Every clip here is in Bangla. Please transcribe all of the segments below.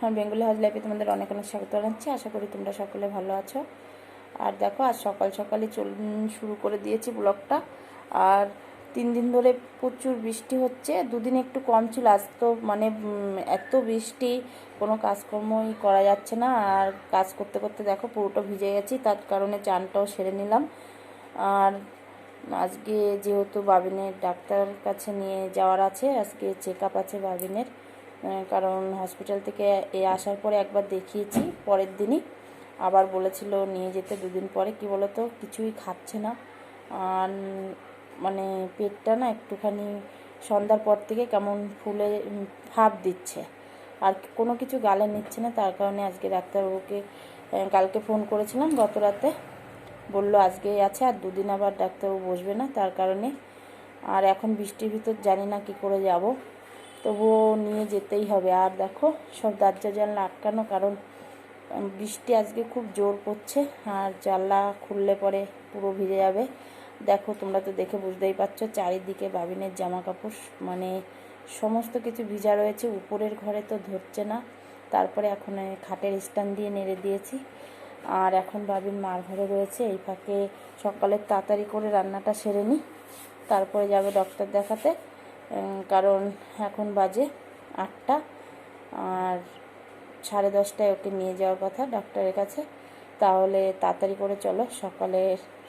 আমি বেঙ্গলি হাউস লাইফে তোমাদের অনেক অনেক স্বাগত জানাচ্ছি। আশা করি তোমরা সকলে ভালো আছো। আর দেখো, আজ সকাল সকালে চল শুরু করে দিয়েছি ব্লগটা। আর তিন দিন ধরে প্রচুর বৃষ্টি হচ্ছে। দুদিন একটু কম ছিল, আজ তো মানে এত বৃষ্টি, কোনো কাজকর্মই করা যাচ্ছে না। আর কাজ করতে করতে দেখো, পুরোটা ভিজে গেছি, তার কারণে চানটাও সেরে নিলাম। আর আজকে যেহেতু বাবিনের ডাক্তার কাছে নিয়ে যাওয়ার আছে, আজকে চেক আপ আছে বাবিনের। কারণ হসপিটাল থেকে এ আসার পরে একবার দেখিয়েছি, পরের দিনই। আবার বলেছিল নিয়ে যেতে দুদিন পরে। কি বলতো? কিছুই খাচ্ছে না। আর মানে পেটটা না একটুখানি সন্ধ্যার পর থেকে কেমন ফুলে ভাব দিচ্ছে। আর কোনো কিছু গালে নিচ্ছে না। তার কারণে আজকে ডাক্তারবাবুকে কালকে ফোন করেছিলাম গত রাতে বলল আজকে আছে, আর দুদিন আবার ডাক্তারবাবু বসবে না। তার কারণে। আর এখন বৃষ্টির ভিতর জানি না কি করে যাব। তবুও নিয়ে যেতেই হবে। আর দেখো, সব দরজা জানলা আটকানো, কারণ বৃষ্টি আজকে খুব জোর পড়ছে, আর জানলা খুললে পরে পুরো ভিজে যাবে। দেখো, তোমরা তো দেখে বুঝতেই পারছ, চারিদিকে বাবিনের জামা কাপড় মানে সমস্ত কিছু ভিজা রয়েছে, উপরের ঘরে তো ধরছে না। তারপরে এখন খাটের স্ট্যান্ড দিয়ে নেড়ে দিয়েছি। আর এখন বাবিন মার ঘরে রয়েছে, এই ফাঁকে সকালে তাড়াতাড়ি করে রান্নাটা সেরে নিই তারপরে যাবে ডক্টর দেখাতে। কারণ এখন বাজে আটটা আর সাড়ে দশটায় ওকে নিয়ে যাওয়ার কথা ডাক্তারের কাছে। তাহলে তাড়াতাড়ি করে চলো সকালে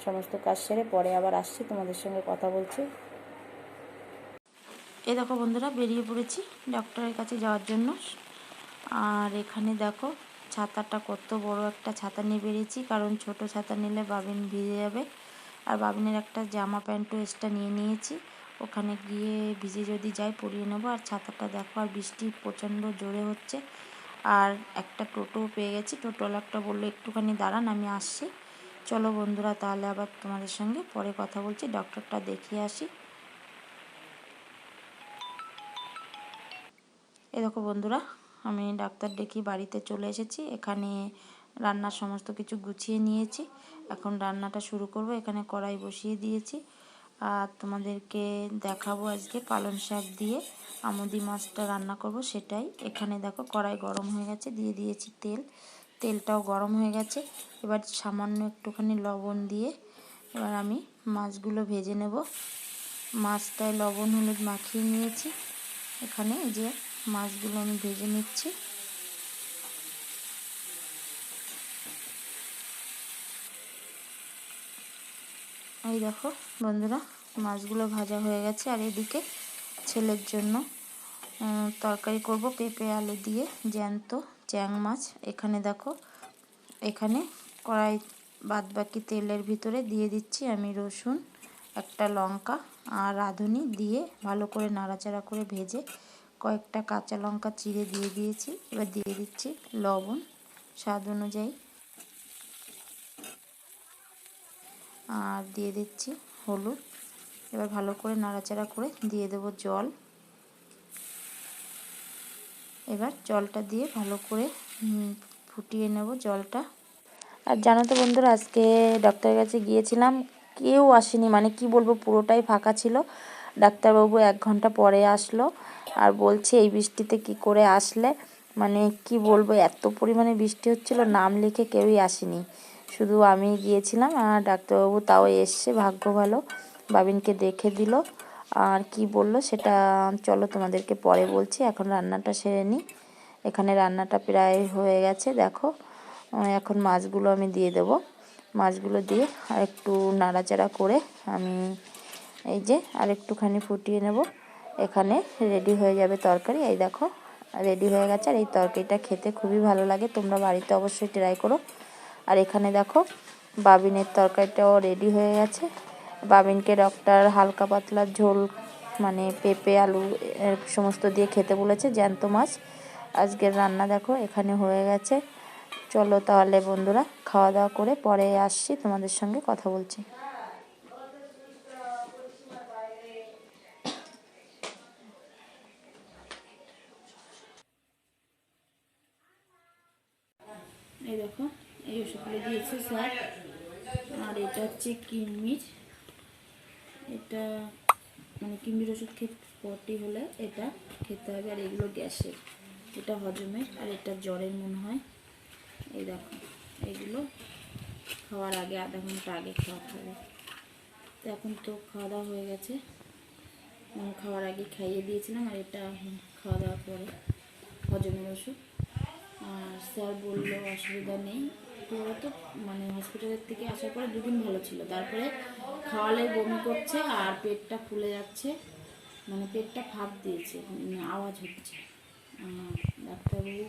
সমস্ত কাজ সেরে পরে আবার আসছি, তোমাদের সঙ্গে কথা বলছি। এ দেখো বন্ধুরা, বেরিয়ে পড়েছি ডক্টরের কাছে যাওয়ার জন্য। আর এখানে দেখো ছাতাটা কত বড় একটা ছাতা নিয়ে বেরিয়েছি, কারণ ছোট ছাতা নিলে বাবিন ভিজে যাবে। আর বাবিনের একটা জামা প্যান্টও এক্সট্রা নিয়ে নিয়েছি। ওখানে গিয়ে ভিজে যদি যাই পরিয়ে নেব। আর ছাতাটা দেখো, আর বৃষ্টি প্রচণ্ড জোরে হচ্ছে। আর একটা টোটো পেয়ে গেছি। টোটোওয়ালাটা বলল, একটুখানি দাঁড়ান, আমি আসছি। চলো বন্ধুরা, তাহলে আবার তোমাদের সঙ্গে পরে কথা বলছি। ডক্টরটা দেখিয়ে আসি। এই দেখো বন্ধুরা, আমি ডাক্তার ডেকে বাড়িতে চলে এসেছি। এখানে রান্নার সমস্ত কিছু গুছিয়ে নিয়েছি। এখন রান্নাটা শুরু করব। এখানে কড়াই বসিয়ে দিয়েছি। আর তোমাদেরকে দেখাবো আজকে পালং শাক দিয়ে। আমুদি মাছটা রান্না করব সেটাই। এখানে দেখো কড়াই গরম হয়ে গেছে, দিয়ে দিয়েছি তেল। তেলটাও গরম হয়ে গেছে। এবার সামান্য একটুখানি লবণ দিয়ে এবার আমি মাছগুলো ভেজে নেব। মাছটায় লবণ, হলুদ মাখিয়ে নিয়েছি। এখানে যে মাছগুলো আমি ভেজে নিচ্ছি। এই দেখো বন্ধুরা, মাছগুলো ভাজা হয়ে গেছে। আর এদিকে ছেলের জন্য তরকারি করব পেঁপে, আলু দিয়ে জ্যান্ত চ্যাং মাছ। এখানে দেখো, এখানে কড়াই বাদ বাকি তেলের ভিতরে দিয়ে দিচ্ছি আমি রসুন, একটা লঙ্কা আর রাঁধুনি দিয়ে ভালো করে নাড়াচাড়া করে ভেজে কয়েকটা কাঁচা লঙ্কা চিড়ে দিয়ে দিয়েছি। এবার দিয়ে দিচ্ছি লবণ, স্বাদ অনুযায়ী। আর দিয়ে দিচ্ছি হলুদ। এবার ভালো করে নাড়াচাড়া করে দিয়ে দেব জল। এবার জলটা দিয়ে ভালো করে ফুটিয়ে নেব জলটা। আর জানো তো বন্ধুরা, আজকে ডক্টরের কাছে গিয়েছিলাম, কেউ আসেনি মানে কি বলব, পুরোটাই ফাঁকা ছিল। ডাক্তারবাবু এক ঘণ্টা পরে আসলো আর বলছে, এই বৃষ্টিতে কি করে আসলে? মানে কি বলব, এত পরিমাণে বৃষ্টি হচ্ছিল, নাম লিখে কেউই আসেনি। শুধু আমি গিয়েছিলাম আর ডাক্তারবাবু তাও এসছে, ভাগ্য ভালো। বাবিনকে দেখে দিল, আর কি বলল সেটা, চলো তোমাদেরকে পরে বলছি, এখন রান্নাটা সেরে নিই এখানে রান্নাটা প্রায় হয়ে গেছে, দেখো। এখন মাছগুলো আমি দিয়ে দেব। মাছগুলো দিয়ে আর একটু নাড়াচাড়া করে আমি এই যে আর একটুখানি ফুটিয়ে নেব। এখানে রেডি হয়ে যাবে তরকারি, এই দেখো, রেডি হয়ে গেছে। আর এই তরকারিটা খেতে খুবই ভালো লাগে, তোমরা বাড়িতে অবশ্যই ট্রাই করো। আর এখানে দেখো, বাবিনের তরকারিটাও রেডি হয়ে গেছে। বাবিনকে ডক্টর হালকা পাতলা ঝোল মানে পেঁপে, আলু সমস্ত দিয়ে খেতে বলেছে, জ্যান্ত মাছ। আজকের রান্না দেখো, এখানে হয়ে গেছে। চলো তাহলে বন্ধুরা খাওয়া দাওয়া করে পরে আসছি, তোমাদের সঙ্গে কথা বলছি। এই দেখো। এই ওষুধগুলো দিয়েছে স্যার। আর এটা হচ্ছে কিমির। এটা মানে কিমির ওষুধ পটি হলে এটা খেতে হবে। আর এগুলো গ্যাসের। এটা হজমের আর এটা জ্বরের মনে হয়। এই দেখো এইগুলো খাওয়ার আগে আধা ঘণ্টা আগে খাওয়াতে হবে। তো এখন তো খাওয়া দাওয়া হয়ে গেছে। উম, খাওয়ার আগে খাইয়ে দিয়েছিলাম আর এটা খাওয়া দাওয়ার পরে হজমের ওষুধ। আর স্যার বলল অসুবিধা নেই। তো ওরা তো মানে হসপিটালের থেকে আসার পরে দুদিন ভালো ছিল। তারপরে খাওয়ালে বমি করছে আর পেটটা ফুলে যাচ্ছে মানে পেটটা ফাঁপ দিয়েছে উম, আওয়াজ হচ্ছে। ডাক্তারবাবু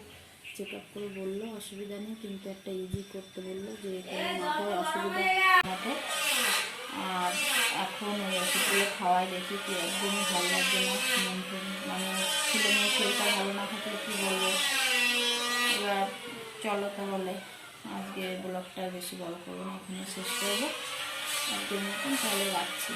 চেক আপ করে বলল অসুবিধা নেই কিন্তু একটা ইজি করতে বলল যে মাথায় অসুবিধা আর এখন ওই ওষুধগুলো খাওয়াই দেখি কি একদমই ভালো লাগছে না মানে ছেলে মেয়ের শরীরটা ভালো না থাকলে কী বলব? এবার চলো তাহলে। আজকে ব্লগটা বেশি বড় করব না এখানে শেষ করব। আজকের মতন তাহলে রাখছি।